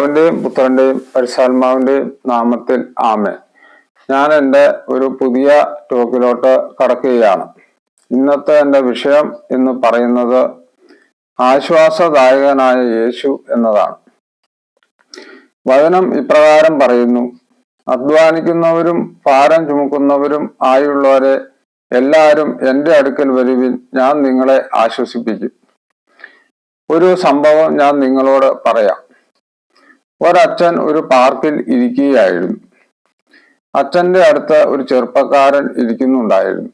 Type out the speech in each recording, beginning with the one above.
പിതാവിന്റെയും പുത്രന്റെയും പരിശാത്മാവിന്റെയും നാമത്തിൽ ആമേ ഞാൻ എന്റെ ഒരു പുതിയ ടോക്കിലോട്ട് കടക്കുകയാണ്. ഇന്നത്തെ എന്റെ വിഷയം എന്ന് പറയുന്നത് ആശ്വാസദായകനായ യേശു എന്നതാണ്. വചനം ഇപ്രകാരം പറയുന്നു അധ്വാനിക്കുന്നവരും ഭാരം ചുമക്കുന്നവരും ആയുള്ളവരെ എല്ലാവരും എന്റെ അടുക്കൽ വരുവിൻ ഞാൻ നിങ്ങളെ ആശ്വസിപ്പിക്കും. ഒരു സംഭവം ഞാൻ നിങ്ങളോട് പറയാം. ഒരച്ഛൻ ഒരു പാർക്കിൽ ഇരിക്കുകയായിരുന്നു. അച്ഛന്റെ അടുത്ത് ഒരു ചെറുപ്പക്കാരൻ ഇരിക്കുന്നുണ്ടായിരുന്നു.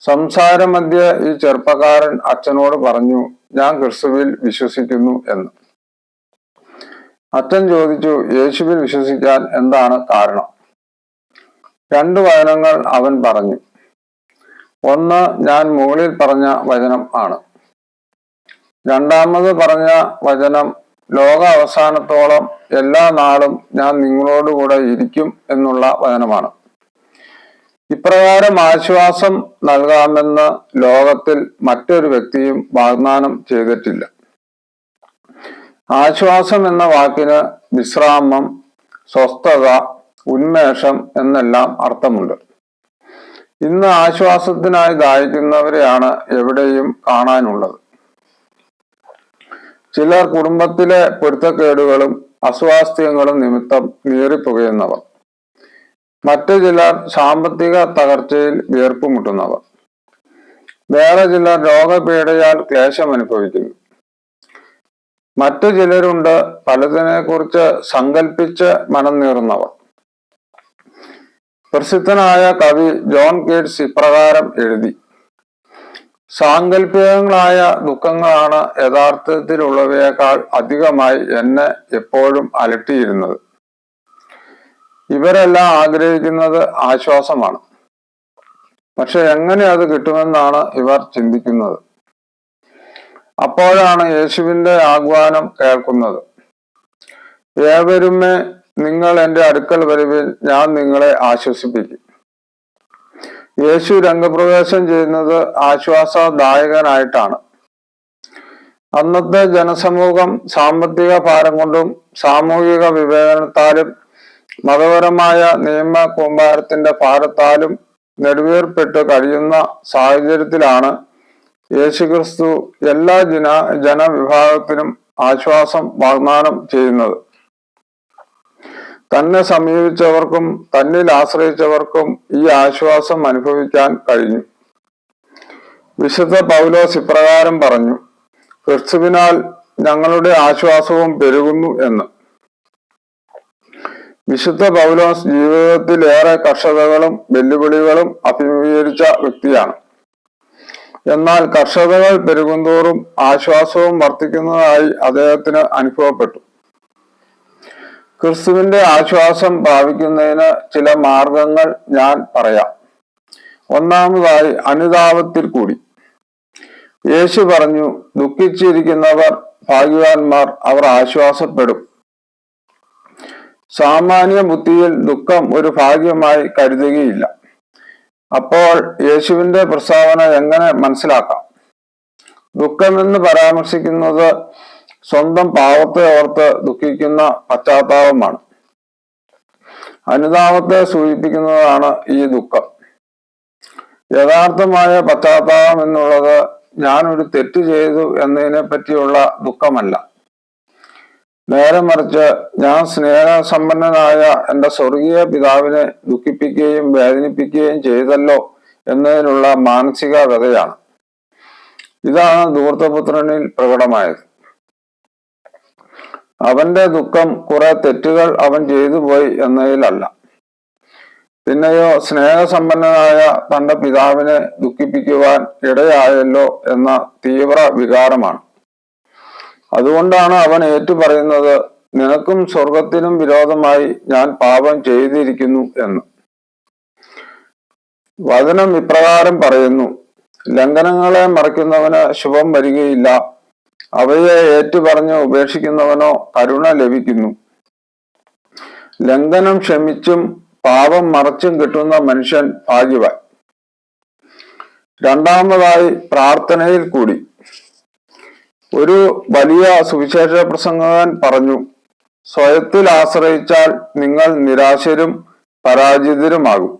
സംസാരമധ്യ ഈ ചെറുപ്പക്കാരൻ അച്ഛനോട് പറഞ്ഞു ഞാൻ ക്രിസ്തുവിൽ വിശ്വസിക്കുന്നു എന്ന്. അച്ഛൻ ചോദിച്ചു യേശുവിൽ വിശ്വസിക്കാൻ എന്താണ് കാരണം? രണ്ടു വചനങ്ങൾ അവൻ പറഞ്ഞു. ഒന്ന് ഞാൻ മുകളിൽ പറഞ്ഞ വചനം ആണ്. രണ്ടാമത് പറഞ്ഞ വചനം ലോക അവസാനത്തോളം എല്ലാ നാളും ഞാൻ നിങ്ങളോടുകൂടെ ഇരിക്കും എന്നുള്ള വചനമാണ്. ഇപ്രകാരം ആശ്വാസം നൽകാമെന്ന് ലോകത്തിൽ മറ്റൊരു വ്യക്തിയും വാഗ്ദാനം ചെയ്തിട്ടില്ല. ആശ്വാസം എന്ന വാക്കിന് വിശ്രാമം സ്വസ്ഥത ഉന്മേഷം എന്നെല്ലാം അർത്ഥമുണ്ട്. ഇന്ന് ആശ്വാസത്തിനായി ദാഹിക്കുന്നവരെയാണ് എവിടെയും കാണാനുള്ളത്. ചിലർ കുടുംബത്തിലെ പൊരുത്തക്കേടുകളും അസ്വാസ്ഥ്യങ്ങളും നിമിത്തം നീറിപ്പുകയുന്നവർ മറ്റു ചിലർ സാമ്പത്തിക തകർച്ചയിൽ വീർപ്പുമുട്ടുന്നവർ. വേറെ ചിലർ രോഗപീഠയാൽ ക്ലേശം അനുഭവിക്കുന്നു മറ്റു ചിലരുണ്ട് പലതിനെ കുറിച്ച് സങ്കല്പിച്ച് മനം നീറുന്നവർ. പ്രസിദ്ധനായ കവി ജോൺ കീറ്റ്സ് ഇപ്രകാരം എഴുതി സാങ്കല്പികങ്ങളായ ദുഃഖങ്ങളാണ് യഥാർത്ഥത്തിലുള്ളവയേക്കാൾ അധികമായി എന്നെ എപ്പോഴും അലട്ടിയിരുന്നത്. ഇവരെല്ലാം ആഗ്രഹിക്കുന്നത് ആശ്വാസമാണ്. പക്ഷെ എങ്ങനെ അത് കിട്ടുമെന്നാണ് ഇവർ ചിന്തിക്കുന്നത്. അപ്പോഴാണ് യേശുവിന്റെ ആഹ്വാനം കേൾക്കുന്നത്. ഏവരുമേ നിങ്ങൾ എന്റെ അടുക്കൽ വരുവിൽ ഞാൻ നിങ്ങളെ ആശ്വസിപ്പിക്കും. യേശു രംഗപ്രവേശം ചെയ്യുന്നത് ആശ്വാസദായകനായിട്ടാണ്. അന്നത്തെ ജനസമൂഹം സാമ്പത്തിക ഭാരം കൊണ്ടും സാമൂഹിക വിവേചനത്താലും മതപരമായ നിയമ കൂമ്പാരത്തിന്റെ ഭാരത്താലും നെടുവേർപ്പെട്ട് കഴിയുന്ന സാഹചര്യത്തിലാണ് യേശുക്രിസ്തു എല്ലാ ജന ജനവിഭാഗത്തിനും ആശ്വാസം വാഗ്ദാനം ചെയ്യുന്നത്. തന്നെ സമീപിച്ചവർക്കും തന്നിൽ ആശ്രയിച്ചവർക്കും ഈ ആശ്വാസം അനുഭവിക്കാൻ കഴിഞ്ഞു. വിശുദ്ധ പൗലോസ് ഇപ്രകാരം പറഞ്ഞു ക്രിസ്തുവിനാൽ ഞങ്ങളുടെ ആശ്വാസവും പെരുകുന്നു എന്ന്. വിശുദ്ധ പൗലോസ് ജീവിതത്തിൽ ഏറെ കർഷകകളും വെല്ലുവിളികളും അഭിമുഖീകരിച്ച വ്യക്തിയാണ്. എന്നാൽ കർഷകകൾ പെരുകുന്തോറും ആശ്വാസവും വർദ്ധിക്കുന്നതായി അദ്ദേഹത്തിന് അനുഭവപ്പെട്ടു. ക്രിസ്തുവിന്റെ ആശ്വാസം പ്രാപിക്കുന്നതിന് ചില മാർഗങ്ങൾ ഞാൻ പറയാം. ഒന്നാമതായി അനുതാപത്തിൽ കൂടി. യേശു പറഞ്ഞു ദുഃഖിച്ചിരിക്കുന്നവർ ഭാഗ്യവാന്മാർ അവർ ആശ്വാസപ്പെടും. സാമാന്യ ബുദ്ധിയിൽ ദുഃഖം ഒരു ഭാഗ്യമായി കരുതുകയില്ല. അപ്പോൾ യേശുവിന്റെ പ്രസ്താവന എങ്ങനെ മനസ്സിലാക്കാം? ദുഃഖമെന്ന് പരാമർശിക്കുന്നത് സ്വന്തം പാവത്തെ ഓർത്ത് ദുഃഖിക്കുന്ന പശ്ചാത്താപമാണ്. അനുതാപത്തെ സൂചിപ്പിക്കുന്നതാണ് ഈ ദുഃഖം. യഥാർത്ഥമായ പശ്ചാത്താപം എന്നുള്ളത് ഞാൻ ഒരു തെറ്റ് ചെയ്തു എന്നതിനെ പറ്റിയുള്ള ദുഃഖമല്ല. നേരെ മറിച്ച് ഞാൻ സ്നേഹസമ്പന്നനായ എന്റെ സ്വർഗീയ പിതാവിനെ ദുഃഖിപ്പിക്കുകയും വേദനിപ്പിക്കുകയും ചെയ്തല്ലോ എന്നതിനുള്ള മാനസിക വ്യതയാണ് ഇതാണ് ധൂർത്തപുത്രനിൽ പ്രകടമായത്. അവന്റെ ദുഃഖം കുറെ തെറ്റുകൾ അവൻ ചെയ്തു പോയി എന്നതിലല്ല. പിന്നെയോ സ്നേഹസമ്പന്നനായ തന്റെ പിതാവിനെ ദുഃഖിപ്പിക്കുവാൻ ഇടയായല്ലോ എന്ന തീവ്ര വികാരമാണ്. അതുകൊണ്ടാണ് അവൻ ഏറ്റുപറയുന്നത് നിനക്കും സ്വർഗത്തിനും വിരോധമായി ഞാൻ പാപം ചെയ്തിരിക്കുന്നു എന്ന്. വചനം ഇപ്രകാരം പറയുന്നു ലംഘനങ്ങളെ മറയ്ക്കുന്നവന് ശുഭം വരികയില്ല അവയെ ഏറ്റുപറഞ്ഞ് ഉപേക്ഷിക്കുന്നവനോ കരുണ ലഭിക്കുന്നു. ലംഘനം ക്ഷമിച്ചും പാപം മറച്ചും കിട്ടുന്ന മനുഷ്യൻ ഭാഗ്യവാൻ. രണ്ടാമതായി പ്രാർത്ഥനയിൽ കൂടി. ഒരു വലിയ സുവിശേഷ പ്രസംഗകൻ പറഞ്ഞു സ്വയത്തിൽ ആശ്രയിച്ചാൽ നിങ്ങൾ നിരാശരും പരാജിതരുമാകും.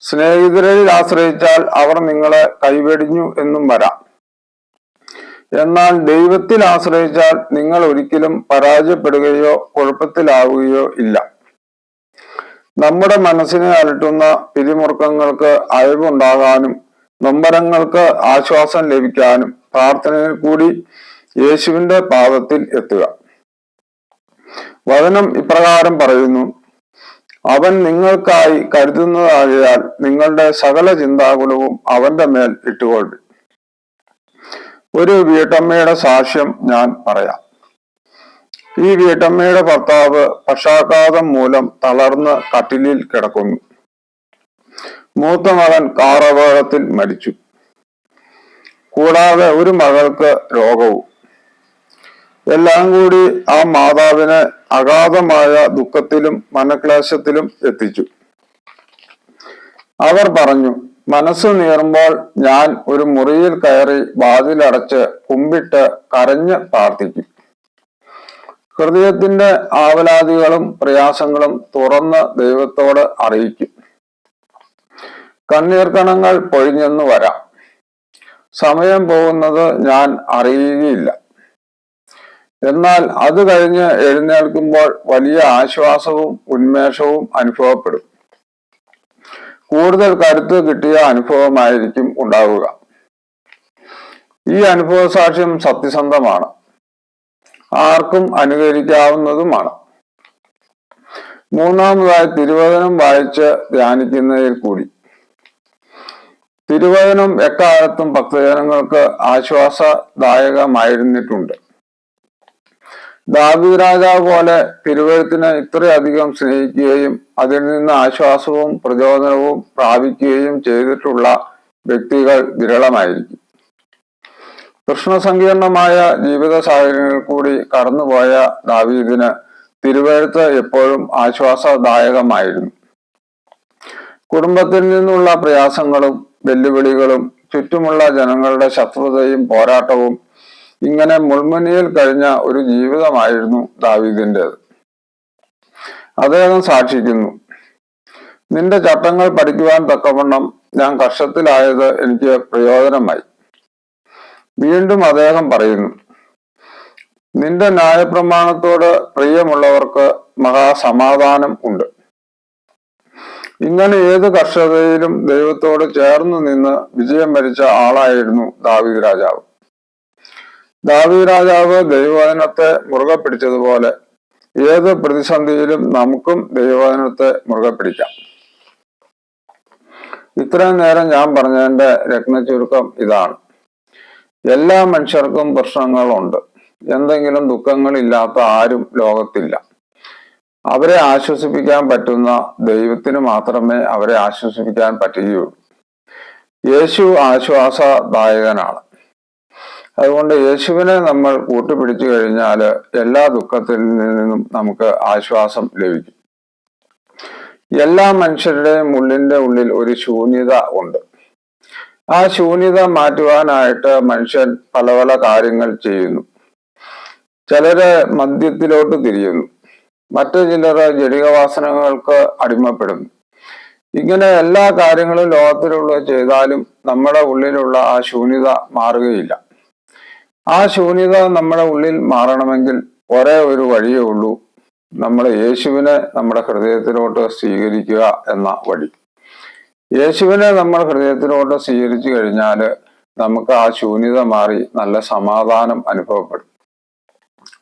സ്നേഹിതരിൽ ആശ്രയിച്ചാൽ അവർ നിങ്ങളെ കൈവെടിഞ്ഞു എന്നും വരാം. എന്നാൽ ദൈവത്തിൽ ആശ്രയിച്ചാൽ നിങ്ങൾ ഒരിക്കലും പരാജയപ്പെടുകയോ കുഴപ്പത്തിലാവുകയോ ഇല്ല. നമ്മുടെ മനസ്സിനെ അലട്ടുന്ന പിരിമുറുക്കങ്ങൾക്ക് അയവുണ്ടാകാനും നൊമ്പരങ്ങൾക്ക് ആശ്വാസം ലഭിക്കാനും പ്രാർത്ഥനയിൽ കൂടി യേശുവിന്റെ പാദത്തിൽ എത്തുക. വചനം ഇപ്രകാരം പറയുന്നു അവൻ നിങ്ങൾക്കായി കരുതുന്നതാകിയാൽ നിങ്ങളുടെ സകല ചിന്താകുലവും അവന്റെ മേൽ ഇട്ടുകൊള്ളു ഒരു വീട്ടമ്മയുടെ സാക്ഷ്യം ഞാൻ പറയാം. ഈ വീട്ടമ്മയുടെ ഭർത്താവ് പക്ഷാഘാതം മൂലം തളർന്ന് കട്ടിലിൽ കിടക്കുന്നു. മൂത്ത മകൻ കാർ മരിച്ചു. കൂടാതെ ഒരു മകൾക്ക് രോഗവും. എല്ലാം കൂടി ആ മാതാവിനെ അഗാധമായ ദുഃഖത്തിലും മനക്ലേശത്തിലും എത്തിച്ചു. അവർ പറഞ്ഞു മനസ്സ് നീറുമ്പോൾ ഞാൻ ഒരു മുറിയിൽ കയറി വാതിലടച്ച് കുമ്പിട്ട് കരഞ്ഞ് പ്രാർത്ഥിക്കും. ഹൃദയത്തിന്റെ ആവലാതികളും പ്രയാസങ്ങളും തുറന്ന് ദൈവത്തോട് അറിയിക്കും. കണ്ണീർക്കണങ്ങൾ പൊഴിഞ്ഞെന്ന് വരാം. സമയം പോകുന്നത് ഞാൻ അറിയുകയില്ല. എന്നാൽ അത് കഴിഞ്ഞ് എഴുന്നേൽക്കുമ്പോൾ വലിയ ആശ്വാസവും ഉന്മേഷവും അനുഭവപ്പെടും. കൂടുതൽ കരുത്ത് കിട്ടിയ അനുഭവമായിരിക്കും ഉണ്ടാവുക. ഈ അനുഭവ സാക്ഷ്യം സത്യസന്ധമാണ്. ആർക്കും അനുകരിക്കാവുന്നതുമാണ്. മൂന്നാമതായി തിരുവചനം വായിച്ച് ധ്യാനിക്കുന്നതിൽ കൂടി. തിരുവചനം എക്കാലത്തും ഭക്തജനങ്ങൾക്ക് ആശ്വാസദായകമായിരുന്നിട്ടുണ്ട്. ദാവീദ് രാജാവ് പോലെ തിരുവഴുത്തിനെ ഇത്രയധികം സ്നേഹിക്കുകയും അതിൽ നിന്ന് ആശ്വാസവും പ്രചോദനവും പ്രാപിക്കുകയും ചെയ്തിട്ടുള്ള വ്യക്തികൾ വിരളമായിരിക്കും. കൃഷ്ണസങ്കീർണമായ ജീവിത സാഹചര്യങ്ങളിൽ കൂടി കടന്നുപോയ ദാവീദിന് തിരുവഴുത്ത് എപ്പോഴും ആശ്വാസദായകമായിരുന്നു. കുടുംബത്തിൽ നിന്നുള്ള പ്രയാസങ്ങളും വെല്ലുവിളികളും ചുറ്റുമുള്ള ജനങ്ങളുടെ ശത്രുതയും പോരാട്ടവും ഇങ്ങനെ മുൾമുനയിൽ കഴിഞ്ഞ ഒരു ജീവിതമായിരുന്നു ദാവീദിന്റെത് അദ്ദേഹം സാക്ഷിക്കുന്നു നിന്റെ ചട്ടങ്ങൾ പഠിക്കുവാൻ തക്കവണ്ണം ഞാൻ കഷ്ടത്തിലായത് എനിക്ക് പ്രയോജനമായി. വീണ്ടും അദ്ദേഹം പറയുന്നു നിന്റെ ന്യായപ്രമാണത്തോട് പ്രിയമുള്ളവർക്ക് മഹാസമാധാനം ഉണ്ട്. ഇങ്ങനെ ഏത് കർഷകയിലും ദൈവത്തോട് ചേർന്ന് നിന്ന് വിജയം വരിച്ച ആളായിരുന്നു ദാവീദ് രാജാവ്. ദാവീദ് രാജാവ് ദൈവവചനത്തെ മുറുകെ പിടിച്ചതുപോലെ ഏത് പ്രതിസന്ധിയിലും നമുക്കും ദൈവവചനത്തെ മുറുകെ പിടിക്കാം. ഇത്രയും നേരം ഞാൻ പറഞ്ഞതിന്റെ രത്ന ചുരുക്കം ഇതാണ്. എല്ലാ മനുഷ്യർക്കും പ്രശ്നങ്ങളുണ്ട്. എന്തെങ്കിലും ദുഃഖങ്ങളില്ലാത്ത ആരും ലോകത്തില്ല. അവരെ ആശ്വസിപ്പിക്കാൻ പറ്റുന്ന ദൈവത്തിന് മാത്രമേ അവരെ ആശ്വസിപ്പിക്കാൻ പറ്റുകയുള്ളൂ. യേശു ആശ്വാസദായകനാണ്. അതുകൊണ്ട് യേശുവിനെ നമ്മൾ കൂട്ടുപിടിച്ചു കഴിഞ്ഞാൽ എല്ലാ ദുഃഖത്തിൽ നിന്നും നമുക്ക് ആശ്വാസം ലഭിക്കും. എല്ലാ മനുഷ്യരുടെയും ഉള്ളിന്റെ ഉള്ളിൽ ഒരു ശൂന്യത ഉണ്ട്. ആ ശൂന്യത മാറ്റുവാനായിട്ട് മനുഷ്യൻ പല പല കാര്യങ്ങൾ ചെയ്യുന്നു. ചിലര് മദ്യത്തിലോട്ട് തിരിയുന്നു. മറ്റു ചിലർ ജടികവാസനകൾക്ക് അടിമപ്പെടുന്നു. ഇങ്ങനെ എല്ലാ കാര്യങ്ങളും ലോകത്തിലുള്ള ചെയ്താലും നമ്മുടെ ഉള്ളിലുള്ള ആ ശൂന്യത മാറുകയില്ല. ആ ശൂന്യത നമ്മുടെ ഉള്ളിൽ മാറണമെങ്കിൽ ഒരേ ഒരു വഴിയേ ഉള്ളൂ. നമ്മൾ യേശുവിനെ നമ്മുടെ ഹൃദയത്തിലോട്ട് സ്വീകരിക്കുക എന്ന വഴി. യേശുവിനെ നമ്മൾ ഹൃദയത്തിലോട്ട് സ്വീകരിച്ചു കഴിഞ്ഞാൽ നമുക്ക് ആ ശൂന്യത മാറി നല്ല സമാധാനം അനുഭവപ്പെടും.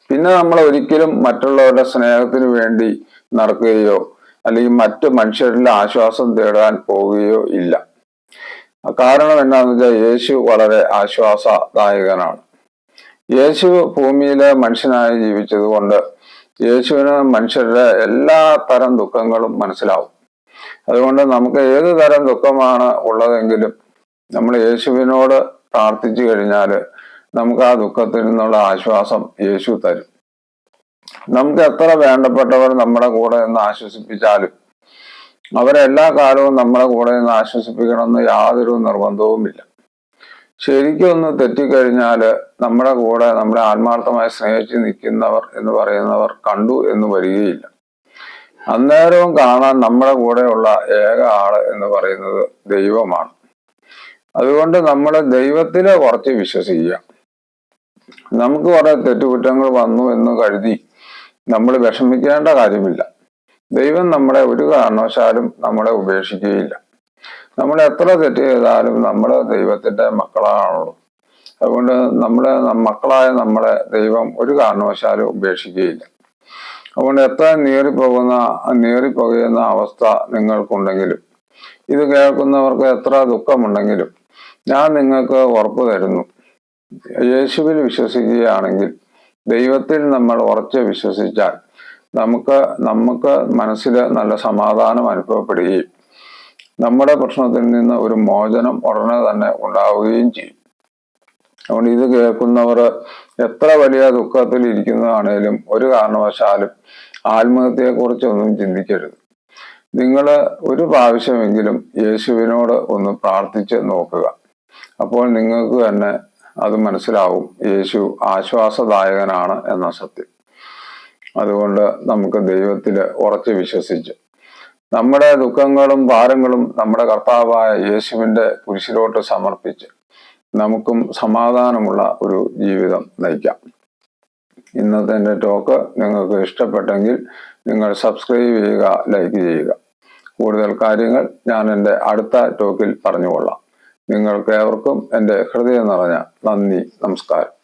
പിന്നെ നമ്മൾ ഒരിക്കലും മറ്റുള്ളവരുടെ സ്നേഹത്തിന് വേണ്ടി നടക്കുകയോ അല്ലെങ്കിൽ മറ്റു മനുഷ്യരിൽ ആശ്വാസം തേടാൻ പോവുകയോ ഇല്ല. കാരണം എന്താണെന്ന് വെച്ചാൽ യേശു വളരെ ആശ്വാസദായകനാണ്. യേശു ഭൂമിയിലെ മനുഷ്യനായി ജീവിച്ചത് കൊണ്ട് യേശുവിന് മനുഷ്യരുടെ എല്ലാ തരം ദുഃഖങ്ങളും മനസ്സിലാവും. അതുകൊണ്ട് നമുക്ക് ഏത് തരം ദുഃഖമാണ് ഉള്ളതെങ്കിലും നമ്മൾ യേശുവിനോട് പ്രാർത്ഥിച്ചു കഴിഞ്ഞാൽ നമുക്ക് ആ ദുഃഖത്തിൽ നിന്നുള്ള ആശ്വാസം യേശു തരും. നമുക്ക് എത്ര വേണ്ടപ്പെട്ടവർ നമ്മുടെ കൂടെ നിന്ന് ആശ്വസിപ്പിച്ചാലും അവരെല്ലാ കാലവും നമ്മുടെ കൂടെ നിന്ന് ആശ്വസിപ്പിക്കണമെന്ന് യാതൊരു നിർബന്ധവുമില്ല. ശരിക്കും ഒന്ന് തെറ്റിക്കഴിഞ്ഞാൽ നമ്മുടെ കൂടെ നമ്മുടെ ആത്മാർത്ഥമായി സ്നേഹിച്ച് നിൽക്കുന്നവർ എന്ന് പറയുന്നവർ കണ്ടു എന്ന് വരികയില്ല. അന്നേരവും കാണാൻ നമ്മുടെ കൂടെയുള്ള ഏക ആൾ എന്ന് പറയുന്നത് ദൈവമാണ്. അതുകൊണ്ട് നമ്മൾ ദൈവത്തിലെ കുറച്ച് വിശ്വസിക്കുക. നമുക്ക് കുറെ തെറ്റുകുറ്റങ്ങൾ വന്നു എന്ന് കരുതി നമ്മൾ വിഷമിക്കേണ്ട കാര്യമില്ല. ദൈവം നമ്മളെ ഒരു കാരണവശാലും നമ്മളെ ഉപേക്ഷിക്കുകയില്ല. നമ്മൾ എത്ര തെറ്റ് ചെയ്താലും നമ്മൾ ദൈവത്തിന്റെ മക്കളാണുള്ളൂ. അതുകൊണ്ട് നമ്മളെ മക്കളായ നമ്മളെ ദൈവം ഒരു കാരണവശാലും ഉപേക്ഷിക്കുകയില്ല. അതുകൊണ്ട് എത്ര നീറിപ്പോകുന്ന നീറിപ്പോകുന്ന അവസ്ഥ നിങ്ങൾക്കുണ്ടെങ്കിലും ഇത് കേൾക്കുന്നവർക്ക് എത്ര ദുഃഖമുണ്ടെങ്കിലും ഞാൻ നിങ്ങൾക്ക് ഉറപ്പ് തരുന്നു. യേശുവിൽ വിശ്വസിക്കുകയാണെങ്കിൽ ദൈവത്തിൽ നമ്മൾ ഉറച്ച് വിശ്വസിച്ചാൽ നമുക്ക് നമുക്ക് മനസ്സിൽ നല്ല സമാധാനം അനുഭവപ്പെടുകയും നമ്മുടെ പ്രശ്നത്തിൽ നിന്ന് ഒരു മോചനം ഉടനെ തന്നെ ഉണ്ടാവുകയും ചെയ്യും. അതുകൊണ്ട് ഇത് കേൾക്കുന്നവർ എത്ര വലിയ ദുഃഖത്തിൽ ഇരിക്കുന്നതാണേലും ഒരു കാരണവശാലും ആത്മഹത്യയെക്കുറിച്ചൊന്നും ചിന്തിക്കരുത്. നിങ്ങൾ ഒരു പ്രാവശ്യമെങ്കിലും യേശുവിനോട് ഒന്ന് പ്രാർത്ഥിച്ച് നോക്കുക. അപ്പോൾ നിങ്ങൾക്ക് തന്നെ അത് മനസ്സിലാവും. യേശു ആശ്വാസദായകനാണ് എന്ന സത്യം. അതുകൊണ്ട് നമുക്ക് ദൈവത്തിൽ ഉറച്ച് വിശ്വസിച്ച് നമ്മുടെ ദുഃഖങ്ങളും ഭാരങ്ങളും നമ്മുടെ കർത്താവായ യേശുവിന്റെ കുരിശിലോട്ട് സമർപ്പിച്ച് നമുക്കും സമാധാനമുള്ള ഒരു ജീവിതം നയിക്കാം. ഇന്നത്തെ എന്റെ ടോക്ക് നിങ്ങൾക്ക് ഇഷ്ടപ്പെട്ടെങ്കിൽ നിങ്ങൾ സബ്സ്ക്രൈബ് ചെയ്യുക ലൈക്ക് ചെയ്യുക. കൂടുതൽ കാര്യങ്ങൾ ഞാൻ എന്റെ അടുത്ത ടോക്കിൽ പറഞ്ഞുകൊള്ളാം. നിങ്ങൾക്ക് ഏവർക്കും എന്റെ ഹൃദയം നിറഞ്ഞ നന്ദി നമസ്കാരം.